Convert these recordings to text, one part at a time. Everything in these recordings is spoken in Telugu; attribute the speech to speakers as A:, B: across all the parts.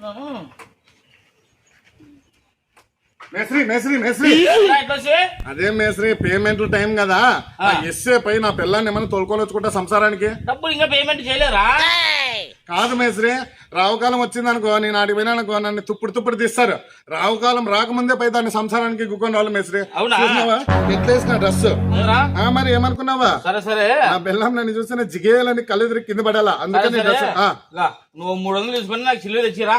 A: చెప్తున్నాను
B: మేస్త్రి మేస్త్రి మేస్త్రి. అదే మేస్త్రి పేమెంట్ టైం కదా. ఎస్ఏ పై నా పిల్లాన్ని ఏమైనా తోలుకొని వచ్చుకుంటా సంసారానికి?
A: డబ్బులు ఇంకా పేమెంట్ చేయలేరా?
B: కాదు మేస్త్రి రావుకాలం వచ్చిందనుకో నేను ఆడికి పోయినానుకో నన్ను తుప్పుడు తుప్పుడు తీస్తారు. రావుకాలం రాకముందే పోయి దాన్ని సంసారానికి గుక్కొని రావాలి మేస్త్రి.
A: అవునా?
B: చూసినావా? ఎట్లా వేసిన డ్రెస్? మరి ఏమనుకున్నావా?
A: సరే సరే.
B: నా బెల్లం నన్ను చూస్తే జిగేయాలని కళ్ళు కింద పడాలా? అందుకని డ్రెస్ ఆ.
A: నువ్వు మూడు వందలు తీసుకొని నాకు చిల్లర తెచ్చిరా.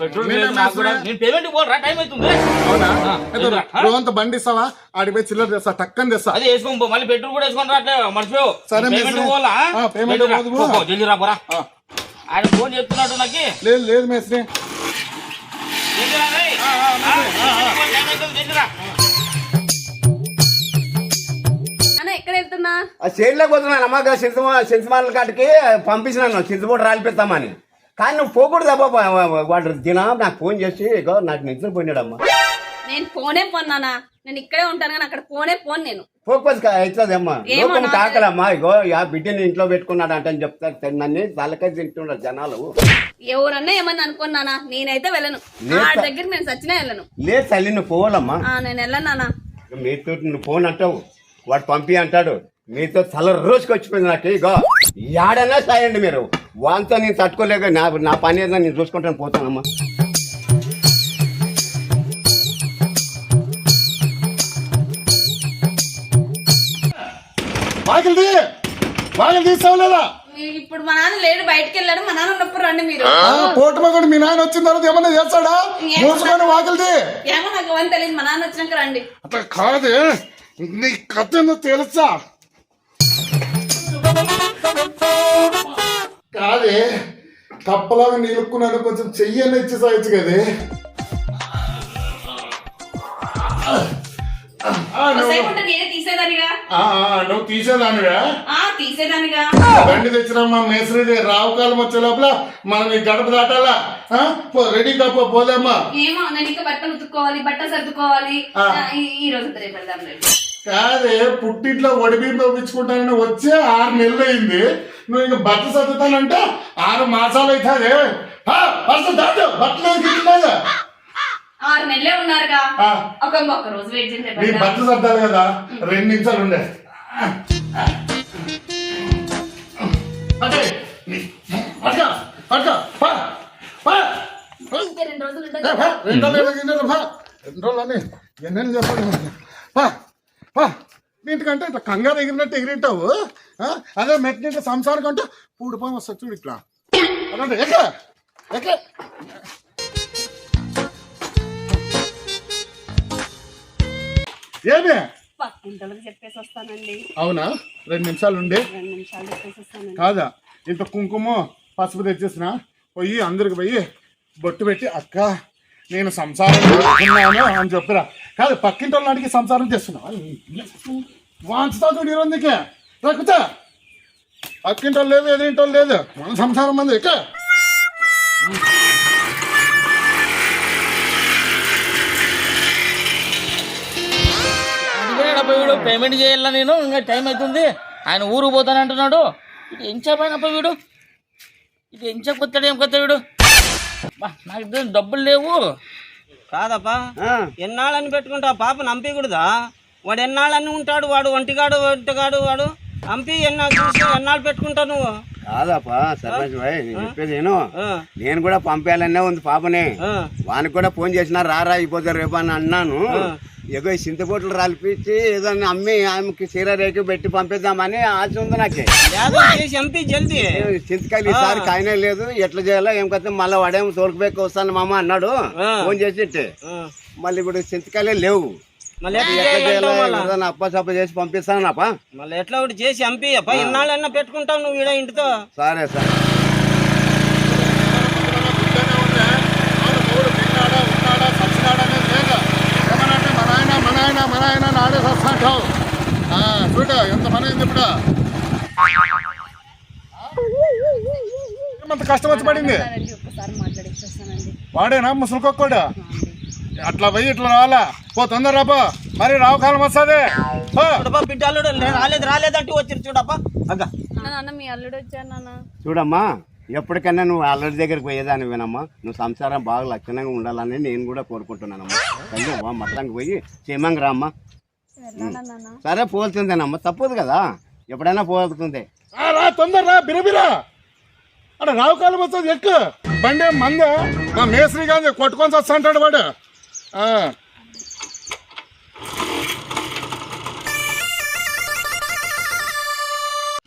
A: పెట్రోల్
B: నేనే
A: పేమెంట్ పోరా టైం అవుతుంది.
B: అవునా?
A: ఆ, ఆ?
B: రోజంతా బండి ఇస్తావా? ఆడికి పోయి చిల్లర తెస్తా టక్కని తెస్తా.
A: అదే వేసుకొని పో. మళ్ళీ పెట్రోల్ కూడా వేసుకొని రా అట్లే మర్చిపోయావు.
B: సరే,
A: పేమెంట్. పోవాలా
B: ఆ, పేమెంట్
A: జల్దీ రా. పో,
B: పో.
A: పో, పోరా.
B: ఆ.
A: ఆయన ఫోన్ చేస్తున్నాడు నాకు.
B: లేదు లేదు మేస్త్రి. ఆ,
C: చేనులోకి పోతున్నాను కాటికి పంపించినాను చింతపూట రాలిపిస్తామని కానీ నువ్వు పోకూడదు అబ్బా వాడు దిన నాకు ఫోన్ చేసి నాకు నిద్ర పోయినాడమ్మా.
D: నేను ఫోనే పోన్నానా నేను ఇక్కడే ఉంటాను కానీ అక్కడ ఫోనే పోను నేను.
C: పోకపోతే అవుతుంది అమ్మా
D: ఏమో
C: లోకం కాకలమ్మా ఇగో యా బిడ్డని ఇంట్లో పెట్టుకున్నాడు అంటే అని చెప్తారు నన్ను తలకాయ తింటున్నారు జనాలు.
D: ఎవరన్నా ఏమన్నా అనుకున్నానా? నేనైతే వెళ్ళను. ఆ
C: సార్.
D: దగ్గరికి నేను సచ్చినా వెళ్ళను.
C: లేదు తల్లి నువ్వు పోవాలమ్మా.
D: ఆ, నేను వెళ్ళను
C: మీతో నువ్వు ఫోన్ అంటావు. వాడు పంపి అంటాడు. మీతో తల రోజుకి వచ్చిపోయింది నాకు ఇగో. యాడన్నా సాయండి మీరు. వాళ్ళతో నేను తట్టుకోలేక నా నా పని ఏదో నేను చూసుకుంటాను పోతానమ్మా.
B: వాకిలిది వాకిలి తీస్తావు లేదా
D: ఇప్పుడు మా నాన్న లేడు బయటికి వెళ్ళాడు. మా నాన్న ఉన్నప్పుడు రండి మీరు.
B: పోటు మగడు మీ నాయన వచ్చిన తర్వాత ఏమన్నా చేస్తాడా? మూసుకొని వాకిలిది
D: ఏమో నాకు అవన్నీ తెలియదు. మా నాన్న వచ్చినాక రండి.
B: అట్లా కాదే. నీ కథ తెలుసా? కాదే కప్పలాగా నిలుక్కున్నాను. కొంచెం చెయ్యని ఇచ్చి సాయచ్చు కదే. నువ్వు
D: తీసేదానిగా? తీసేదానిగా.
B: బండి తెచ్చినమ్మా మేస్త్రిది రావు కాలం వచ్చే లోపల మనం ఈ గడప దాటాలా? రెడీ కాపో పోలేమ్మా
D: ఏమో నేను ఇంకా బట్టలు ఉతుక్కోవాలి బట్టలు సర్దుకోవాలి. ఈ- రోజు రేపు వెళ్దాం
B: కాదే పుట్టింట్లో ఒడిబియ్యం పంపించుకుంటానని వచ్చే ఆరు నెలలు అయింది. నువ్వు ఇంకా బట్ట సర్దుతానంటే ఆరు మాసాలు అవుతుంది. బట్టలు
D: ఆరు నెలలే ఉన్నారుగా. ఒక ఒక్క రోజు వెయిట్
B: కదా రెండు నిమిషాలు ఉండే.
D: రెండు రోజులు
B: రెండు రోజులు ఎన్నెన్ని చెప్పాలి పా ఇట్లా కంగారు ఎగిరినట్టు ఎగిరింటావు ఆ? అదే మెట్టింటే సంసారం కంటే పూడిపోయి వస్తుంది చూడు ఇట్లా. అలాంటి ఎక్క. ఏమి?
D: పక్కింటోళ్ళకి చెప్పేసి వస్తానండి.
B: అవునా? రెండు నిమిషాలు ఉండి.
D: రెండు నిమిషాలు చెప్పేసి వస్తానండి.
B: కాదా? ఇంత కుంకుమ పసుపు తెచ్చేసిన పోయి అందరికి పోయి బొట్టు పెట్టి అక్క నేను సంసారం చేస్తున్నాను అని చెప్పిరా. కాదు పక్కింటి వాళ్ళ నాటికి సంసారం చేస్తున్నా వాంచుతా చూడు ఈరోజుకే రక్కుతా పక్కింటి వాళ్ళు లేదు ఎదురింటి వాళ్ళు లేదు. మన సంసారం మంది ఎక్క
A: వీడు పేమెంట్ చేయాల నేను ఇంకా టైం అవుతుంది. ఆయన ఊరు పోతాను అంటున్నాడు. ఇది ఏం చెప్పానప్ప వీడు? ఇది చెప్పొస్తాడు ఏం కొత్త వీడు? నాకు ఇద్దరు డబ్బులు లేవు.
E: కాదప్పా ఎన్నాళ్ళని పెట్టుకుంటా పాప నంపకూడదా వాడు ఎన్నాళ్ళని ఉంటాడు వాడు ఒంటిగాడు ఒంటిగాడు వాడు అంపి ఎన్నా చూసి ఎన్నాళ్ళు పెట్టుకుంటావు నువ్వు?
C: కాదప్పా సర్పంచ్ భాయ్ నేను చెప్పేది నేను నేను కూడా పంపేయాలనే ఉంది పాపని. వానికి కూడా ఫోన్ చేసినా రారా అయిపోతారు రేపు అని అన్నాను. ఏదో చింతపోట్లు రాలిపించి ఏదో అమ్మి ఆమెకి చీర రేకు పెట్టి పంపిద్దామని ఆశ ఉంది నాకే. చింతకాయలు ఈసారి కాయనే లేదు. ఎట్లా చేయాలో ఏం కథ? మళ్ళీ వాడేమో తోలుకుపోయి వస్తాను మామ అన్నాడు. ఫోన్ చేసి
E: ఆ,
C: మళ్ళీ ఇప్పుడు చింతకాయలే లేవు.
E: మళ్ళీ ఎట్లా
C: ఎట్లా చేయాలో
E: చేయాలంటావు మళ్ళా?
C: ఏదైనా అప్ప సప్ప చేసి పంపిస్తాను అప్ప
E: మళ్ళీ ఎట్లా ఒకటి చేసి అంపి అప్ప ఎన్నాళ్ళన్నా పెట్టుకుంటావు నువ్వు ఇంటితో.
C: సరే సరే
B: మన ఆయన మన ఆయన నాడే సస్తాంటావు చూడ ఎంత మన అయింది ఇప్పుడు. ఏమంత కష్టం వచ్చి పడింది? వాడేనా ముసలికొక్కడు అట్లా పోయి ఇట్లా రావాలా? పో తొందర రాపో మరి రావు కాలం వస్తుంది.
E: రాలేదు రాలేదంటూ వచ్చారు చూడప్పా అగ్గ.
D: నాన్న మీ అల్లుడు వచ్చారు నాన్న.
C: చూడమ్మా. ఎప్పటికైనా నువ్వు అల్లరి దగ్గరికి పోయేదాన్ని వినమ్మా. నువ్వు సంసారం బాగా లక్షణంగా ఉండాలని నేను కూడా కోరుకుంటున్నానమ్మా. తల్లి మొత్తానికి పోయి క్షేమంగా రామ్మా. సరే పోల్సిందేనమ్మా తప్పదు కదా. ఎప్పుడైనా పోతుంది
B: ఆ, రా తొందర రా బిరబిరా. అక్కడ రావు కాలం వస్తుంది ఎక్కు. బండి మందే. మా మేస్త్రి గాంధీ కొట్టుకొని వస్తా అంటాడు వాడు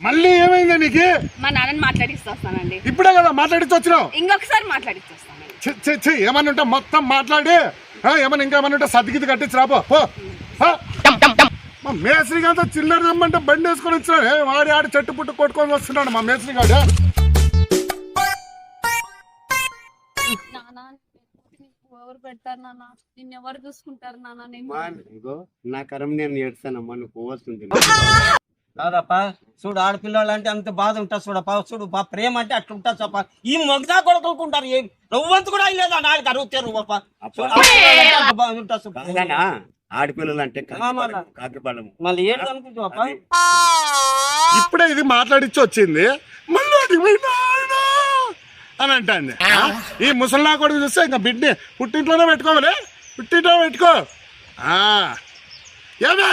B: మళ్ళీ ఏమైంది నీకు?
D: మా నాన్నని మాట్లాడిస్తానండి
B: ఇప్పుడే కదా మాట్లాడిచ్చి వచ్చినావు?
D: ఇంకొకసారి మాట్లాడిస్తానండి
B: ఛీ, ఛీ, ఛీ, ఏమన్నా ఉంటే మొత్తం మాట్లాడి ఆ, ఏమన్నా ఇంకా ఏమన్నా ఉంటే సర్దిగిది కట్టించి ఆ. మా మేస్త్రి గారితో చిల్లర రమ్మంటే బండి వేసుకొని వచ్చినాడు. ఏ, వాడి ఆడి చెట్టు పుట్టు కొట్టుకొని వస్తున్నాడు మా మేస్త్రి గాడు
D: నాన్న ఎవరు పెడతారు నాన్న నిన్ను ఎవరు చూసుకుంటారు నాన్న నేను
C: అమ్మా, ఇగో నా కరం నేను ఏడుస్తానమ్మా నువ్వు పోవస్తుంది
E: కాదప్పా చూడు ఆడపిల్లలు అంటే అంత బాధ ఉంటుంది చూడప్పా చూడు బా ప్రేమ అంటే అట్లా ఉంటుంది చప్ప ఈ మొగదా కొడుకుంటారు ఏం? రవ్వంత కూడా అయ్యలేదా నాలుగు అరుగుతారు
C: ఆడపిల్లలు అంటే
E: మళ్ళీ. ఏంటి అనుకుంటావా
B: ఇప్పుడే ఇది మాట్లాడిచ్చి వచ్చింది. మళ్ళీ అని అంటాంది? ఈ ముసలినా కొడుకు చూస్తే ఇంకా బిడ్డ పుట్టింట్లోనే పెట్టుకోవాలి. పుట్టింట్లో పెట్టుకో. ఆ. ఏమే?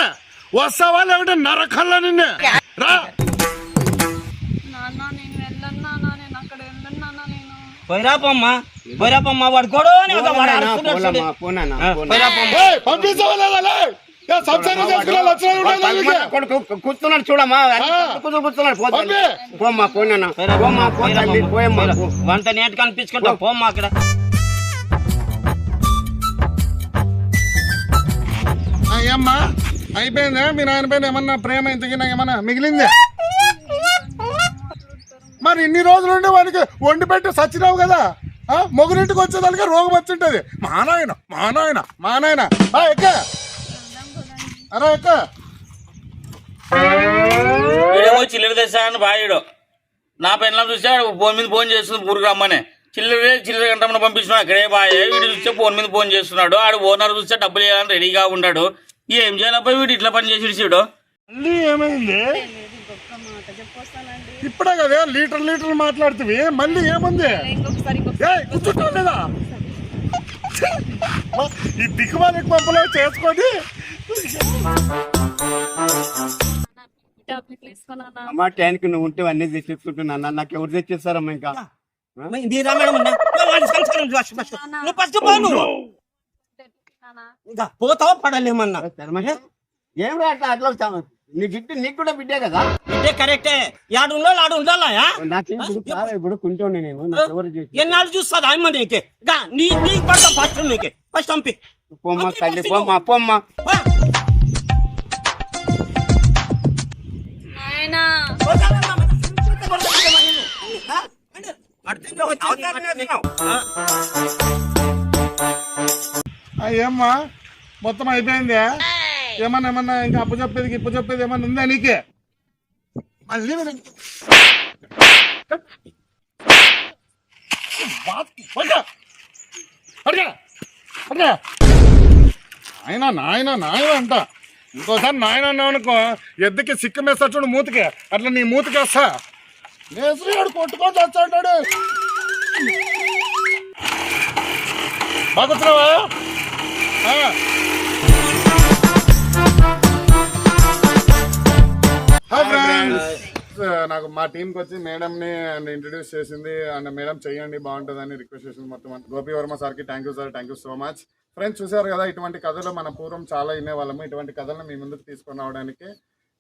B: వస్తావా లేకుంటే నరకల్లా నిన్నే? రా.
E: పోయిరాపమ్మా పోయిరాపమ్మా వాడు
C: కొడుకు కూర్చున్నాడు చూడమ్మా. కూర్చున్నాడు.
B: పంపి.
C: పోమ్మా పోనా పోమ్మా. పో తల్లి. పోయమ్మా. పో.
E: వంట నేట్ కనిపించుకుంటా. పోమ్మా అక్కడ.
B: ఏమ్మా అయిపోయిందా? మీ నాయన పైన ఏమన్నా ప్రేమ ఇంతకి ఏమన్నా మిగిలిందే? మరి ఇన్ని రోజులు ఉండి వానికి వండి పెట్టి సచ్చినావు కదా? ఆ, మొగురింటికి వచ్చేదానికి రోగం వచ్చింటది. మా నాయన మా నాయన మా నాయన. ఎక్క. అరే ఎక్క.
A: వీడేమో చిల్లర తెస్తా అని బాయుడు. నా పెళ్ళం చూస్తే ఫోన్ మీద ఫోన్ చేస్తుంది ఊరికి రమ్మని. చిల్లరే చిల్లర గంట పంపించిన అక్కడే బాయ్. వీడు చూస్తే ఫోన్ మీద ఫోన్ చేస్తున్నాడు. ఆడు ఓనర్ చూస్తే డబ్బులు ఇవ్వాలని రెడీగా ఉన్నాడు. ఏం చేయాలబ్బా వీడు ఇట్లా పని చేసి ఇడిచాడు
B: మళ్ళీ ఏమైంది?
D: ఇంకొక మాట చెప్పొస్తానండి
B: ఇప్పుడే కదా లీటర్ లీటర్ మాట్లాడుతుంది మళ్ళీ ఏముంది? లేదా ఈ దిక్కుమాలికి పంపలే చేసుకొని
D: వేసుకున్నానా
C: అమ్మా టైంకి నువ్వు ఉంటే అన్ని తెచ్చిస్తుంటున్నా నాకు ఎవరు తెచ్చిస్తారమ్మా ఇంకా?
E: మీరా మేడం ఉన్నా? వాడి సంస్కారం చూసి ఫస్ట్. నువ్వు ఫస్ట్ ఇంకా పోతావా? పడలేమన్నా.
C: ఏం రా అట్లా అట్లా వచ్చావు? నీ బిడ్డ నీకు కూడా బిడ్డే కదా?
E: ఇదే కరెక్టే. యాడు ఉండాలి ఆడు ఉండాలా యా?
C: నాకు ఇప్పుడు కుంటోండి నేను.
E: ఎన్నాళ్ళు చూస్తుంది అమ్మ నీకే. గా నీ నీకు పడతా ఫస్ట్ నీకే. ఫస్ట్ పంపి
C: పోమ్మా తల్లి పోమ్మా పోమ్మా.
E: వా.
B: ఏమ్మా? మొత్తం అయిపోయింది? ఏమన్నా ఏమన్నా ఇంకా అప్పు చెప్పేది ఇప్పు చెప్పేది ఏమన్నా ఉందా నీకే? మళ్ళీ. నాయన నాయన నాయన అంట. ఇంకోసారి నాయన అన్నావు అనుకో ఎద్దుకి సిక్కమేస్తా చూడు మూతికి. అట్లా నీ మూతికి వేస్తా. మేస్త్రి వాడు కొట్టుకొని చచ్చాడు బాగుతున్నావా నాకు మా టీంకి వచ్చి మేడంని ఇంట్రడ్యూస్ చేసింది అండ్ మేడం చెయ్యండి బాగుంటుందని రిక్వెస్ట్ చేసింది మొత్తం. గోపి వర్మ సార్కి thank you sir thank you so much friends చూసారు కదా ఇటువంటి కథలు మన పూర్వం చాలా వినేవాళ్ళము. ఇటువంటి కథలను మీ ముందుకు తీసుకొని రావడానికి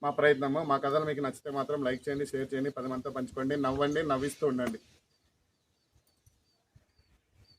B: మా ప్రయత్నము. మా కథలు మీకు నచ్చితే మాత్రం లైక్ చేయండి షేర్ చేయండి పది మందితో పంచుకోండి నవ్వండి నవ్విస్తూ ఉండండి.